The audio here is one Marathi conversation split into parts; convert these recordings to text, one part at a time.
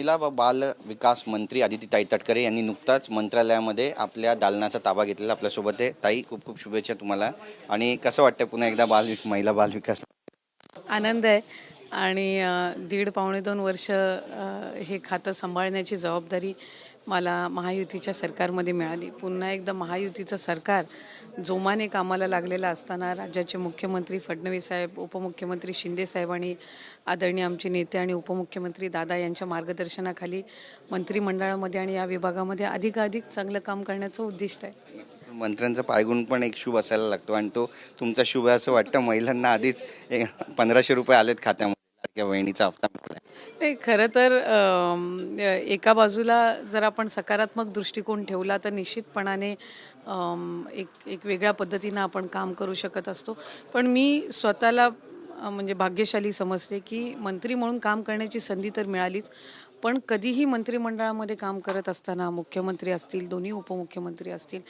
महिला व बाल विकास मंत्री आदितीताई तटकरे यांनी नुकताच मंत्रालयामध्ये आपल्या दालनाचा ताबा घेतलेला आपल्यासोबत आहे. ताई खूप खूप शुभेच्छा तुम्हाला. आणि कसं वाटतं पुन्हा एकदा बाल महिला बाल विकास? आनंद आहे. आणि दीड पावणे दोन वर्ष हे खातं सांभाळण्याची जबाबदारी मला महायुतीच्या सरकारमध्ये मिळाली. पुन्हा एकदा महायुतीचं सरकार जोमाने कामाला लागलेलं असताना राज्याचे मुख्यमंत्री फडणवीस साहेब उपमुख्यमंत्री शिंदे साहेब आणि आदरणीय आमचे नेते आणि उपमुख्यमंत्री दादा यांच्या मार्गदर्शनाखाली मंत्रिमंडळामध्ये आणि या विभागामध्ये अधिकाधिक चांगलं काम करण्याचं उद्दिष्ट आहे. मंत्र्यांचा पायगुण पण एक शुभ असायला लागतो आणि तो तुमचा शुभ असं वाटतं. महिलांना आधीच पंधराशे रुपये आलेत खात्यामध्ये बहिणीचा हप्ता. नाही खरं तर एका बाजूला जर आपण सकारात्मक दृष्टिकोन ठेवला तर निश्चितपणाने एक एक वेगळ्या पद्धतीनं आपण काम करू शकत असतो. पण मी स्वतःला म्हणजे भाग्यशाली समजते की मंत्री म्हणून काम करण्याची संधी तर मिळालीच पण कधीही मंत्रिमंडळामध्ये काम करत असताना मुख्यमंत्री असतील दोन्ही उपमुख्यमंत्री असतील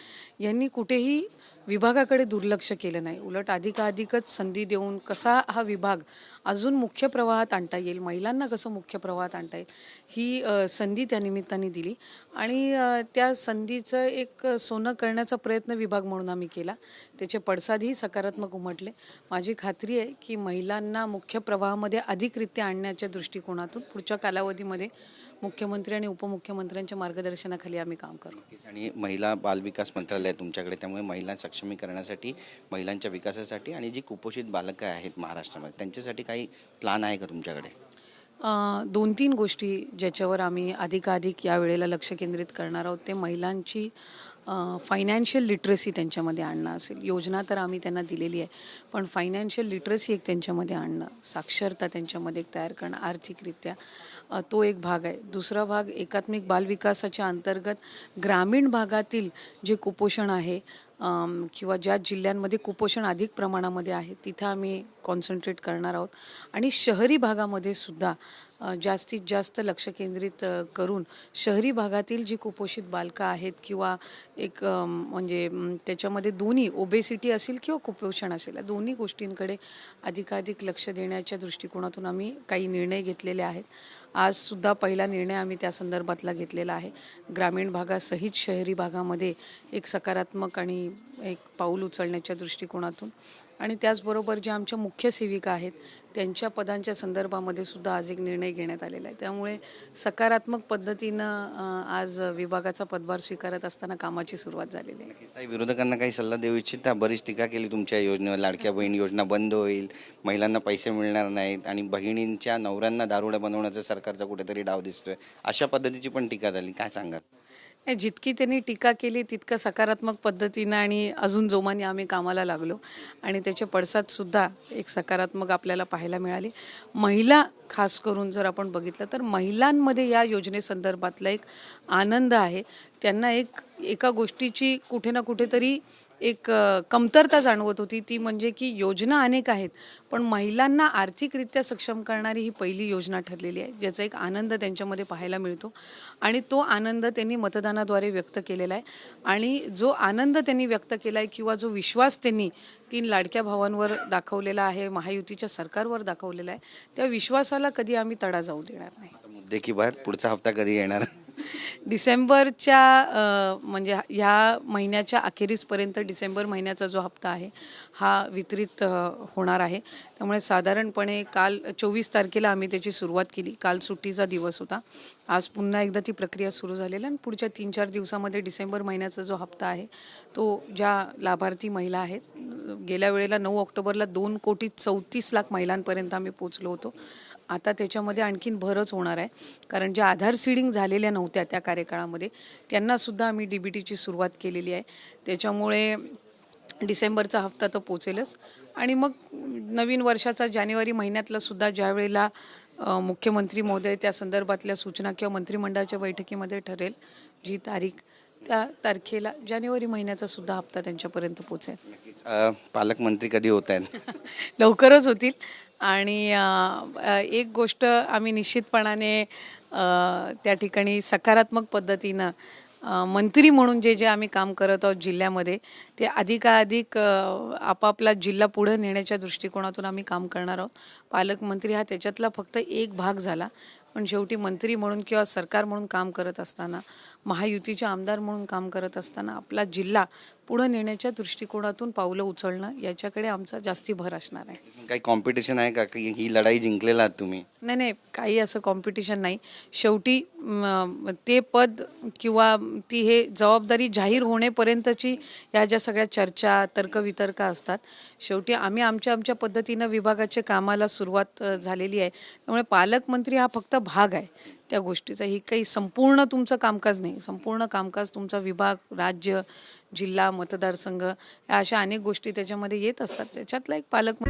यांनी कुठेही विभागाकडे दुर्लक्ष केलं नाही. उलट अधिकाधिकच संधी देऊन कसा हा विभाग अजून मुख्य प्रवाहात आणता येईल महिलांना कसं मुख्य प्रवाहात आणता येईल ही संधी त्या निमित्ताने दिली. आणि त्या संधीचं एक सोनं करण्याचा प्रयत्न विभाग म्हणून आम्ही केला. त्याचे पडसादही सकारात्मक उमटले. माझी खात्री आहे की महिलांना मुख्य प्रवाहामध्ये अधिकरित्या आणण्याच्या दृष्टिकोनातून पुढच्या कालावधीमध्ये मुख्यमंत्री आणि उपमुख्यमंत्र्यांच्या मार्गदर्शनाखाली आम्ही काम करू. आणि महिला बालविकास मंत्रालय तुमच्याकडे त्यामुळे महिला सक्षमीकरणासाठी महिलांच्या विकासासाठी आणि जी कुपोषित बालकं आहेत महाराष्ट्रामध्ये त्यांच्यासाठी काही प्लान आहे का तुमच्याकडे? दोन तीन गोष्टी ज्याच्यावर आम्ही अधिकाधिक या वेळेला लक्ष केंद्रित करणार आहोत. ते महिलांची फायनान्शियल लिटरसी त्यांच्यामध्ये आणणं असेल. योजना तर आम्ही त्यांना दिलेली आहे पण फायनान्शियल लिटरसी एक त्यांच्यामध्ये आणणं साक्षरता त्यांच्यामध्ये एक तयार करणं आर्थिकरित्या तो एक भाग आहे. दुसरा भाग एकात्मिक बालविकासाच्या अंतर्गत ग्रामीण भागातील जे कुपोषण आहे किंवा ज्या जिल्ह्यांमध्ये कुपोषण अधिक प्रमाणामध्ये आहे तिथं आम्ही कॉन्सन्ट्रेट करणार आहोत. आणि शहरी भागामध्ये सुद्धा जास्तीत जास्त लक्ष केंद्रित करून शहरी भागातील जी कुपोषित बालकं आहेत किंवा एक म्हणजे त्याच्यामध्ये दोन्ही ओबेसिटी असेल किंवा कुपोषण असेल या दोन्ही गोष्टींकडे अधिकाधिक लक्ष देण्याच्या दृष्टिकोनातून आम्ही काही निर्णय घेतलेले आहेत. आजसुद्धा पहिला निर्णय आम्ही त्या संदर्भातला घेतलेला आहे. ग्रामीण भागासहित शहरी भागामध्ये एक सकारात्मक आणि एक पाऊल उचलण्याच्या दृष्टिकोनातून. आणि त्याचबरोबर ज्या आमच्या मुख्य सेविका आहेत त्यांच्या पदांच्या संदर्भामध्ये सुद्धा आज एक निर्णय घेण्यात आलेला आहे. त्यामुळे सकारात्मक पद्धतीनं आज विभागाचा पदभार स्वीकारत असताना कामाची सुरुवात झालेली आहे. काही विरोधकांना काही सल्ला देऊ इच्छिता? बरीच टीका केली तुमच्या योजनेवर लाडक्या बहीण योजना बंद होईल महिलांना पैसे मिळणार नाहीत आणि बहिणींच्या नवऱ्यांना दारुड्या बनवण्याचा सरकारचा कुठेतरी डाव दिसतोय. अशा पद्धतीची पण टीका झाली. काय सांगाल? नाही, जितकी त्यांनी टीका केली तितकं सकारात्मक पद्धतीनं आणि अजून जोमाने आम्ही कामाला लागलो. आणि त्याचे पडसादसुद्धा एक सकारात्मक आपल्याला पाहायला मिळाली. महिला खास करून जर आपण बघितलं तर महिलांमध्ये या योजनेसंदर्भातला एक आनंद आहे. त्यांना एक एका गोष्टीची कुठे ना कुठेतरी एक कमतरता जाणवत होती. ती म्हणजे की योजना अनेक आहेत पण महिलांना आर्थिकरित्या सक्षम करणारी ही पहिली योजना ठरलेली आहे ज्याचा एक आनंद त्यांच्यामध्ये पाहायला मिळतो. आणि तो आनंद त्यांनी मतदानाद्वारे व्यक्त केलेला आहे. आणि जो आनंद त्यांनी व्यक्त केला आहे किंवा जो विश्वास त्यांनी तीन लाडक्या भावांवर दाखवलेला आहे महायुतीच्या सरकारवर दाखवलेला आहे त्या विश्वासाला कधी आम्ही तडा जाऊ देणार नाही. मुद्दे की बाहेर पुढचा हप्ता कधी येणार? डिसेंबरच्या म्हणजे ह्या महिन्याच्या अखेरीसपर्यंत डिसेंबर महिन्याचा जो हप्ता आहे हा वितरित होणार आहे. त्यामुळे साधारणपणे काल चोवीस तारखेला आम्ही त्याची सुरुवात केली. काल सुट्टीचा दिवस होता. आज पुन्हा एकदा ती प्रक्रिया सुरू झालेली आणि पुढच्या तीन चार दिवसामध्ये डिसेंबर महिन्याचा जो हप्ता आहे तो ज्या लाभार्थी महिला आहेत गेल्या वेळेला नऊ ऑक्टोबरला दोन कोटी चौतीस लाख महिलांपर्यंत आम्ही पोचलो होतो. आता त्याच्यामध्ये आणखीन भरच होणार आहे. कारण ज्या आधार सीडिंग झालेल्या नव्हत्या त्या कार्यकाळामध्ये त्यांनासुद्धा आम्ही डी बी टीची सुरुवात केलेली आहे. त्याच्यामुळे डिसेंबरचा हप्ता तर पोचेलच. आणि मग नवीन वर्षाचा जानेवारी महिन्यातला सुद्धा ज्या वेळेला मुख्यमंत्री महोदय त्या संदर्भातल्या सूचना किंवा मंत्रिमंडळाच्या बैठकीमध्ये ठरेल जी तारीख त्या तारखेला जानेवारी महिन्याचा सुद्धा हप्ता त्यांच्यापर्यंत पोचेल. पालकमंत्री कधी होत आहेत? लवकरच होतील. आणि एक गोष्ट आम्ही निश्चितपणाने त्या ठिकाणी सकारात्मक पद्धतीनं मंत्री म्हणून जे जे आम्ही काम करत आहोत जिल्ह्यामध्ये ते अधिकाधिक आपापला जिल्हा पुढे नेण्याच्या दृष्टिकोनातून आम्ही काम करणार आहोत. पालकमंत्री हा त्याच्यातला फक्त एक भाग झाला. पण शेवटी मंत्री म्हणून किंवा सरकार म्हणून काम करत असताना महायुतीचे आमदार म्हणून काम करत असताना आपला जिल्हा पुढं नेण्याच्या दृष्टिकोनातून पावलं उचलणं याच्याकडे आमचा जास्ती भर असणार आहे. काही कॉम्पिटिशन आहे का? की ही लढाई जिंकलेला आहात तुम्ही? नाही नाही काही असं कॉम्पिटिशन नाही. शेवटी म, ते पद किंवा ती हे जबाबदारी जाहीर होण्यापर्यंतची या ज्या सगळ्या चर्चा तर्कवितर्क असतात शेवटी आम्ही आमच्या आमच्या पद्धतीनं विभागाच्या कामाला सुरुवात अ, झालेली आहे. त्यामुळे पालकमंत्री हा फक्त भाग आहे. त्या गोष्टीचा. ही काही संपूर्ण तुमचं कामकाज नाही. संपूर्ण कामकाज तुमचा विभाग राज्य जिल्हा मतदारसंघ या अशा अनेक गोष्टी त्याच्यामध्ये येत असतात. त्याच्यातला एक पालक